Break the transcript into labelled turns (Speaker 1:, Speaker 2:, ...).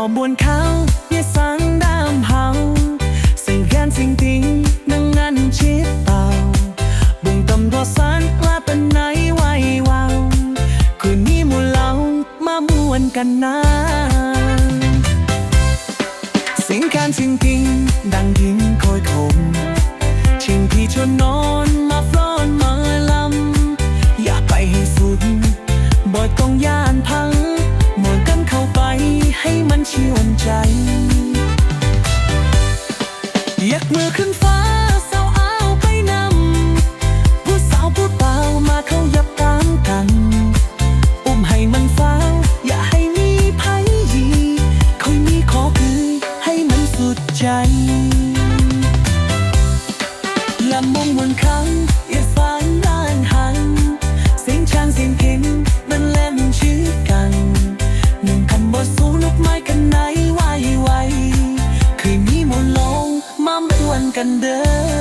Speaker 1: อมวนเขาเยสังดามเฮาสิ่งแกนสิ่งติงนังงันชิดเต่าบุงตำรวจสารกลาเป็นไหนไหววาวคืนนี้มู่เรามามวนกันนะสิ่งแการสิ่งติงดังยิงคอยคมชิงที่ชวนนอน ให้มันชวนใจอยากมือขึ้นฟ้าสาวเอาไปนำผู้สาวผู้เบามาเข้ายับตามกัน อุ้มให้มันฟ้าอย่าให้มีภัยยีคอยมีขอคือให้มันสุดใจลำมงมนครั้งอย่า กันไหนไวไวคยมีมหมดลงมั่มตวนกันเด้อ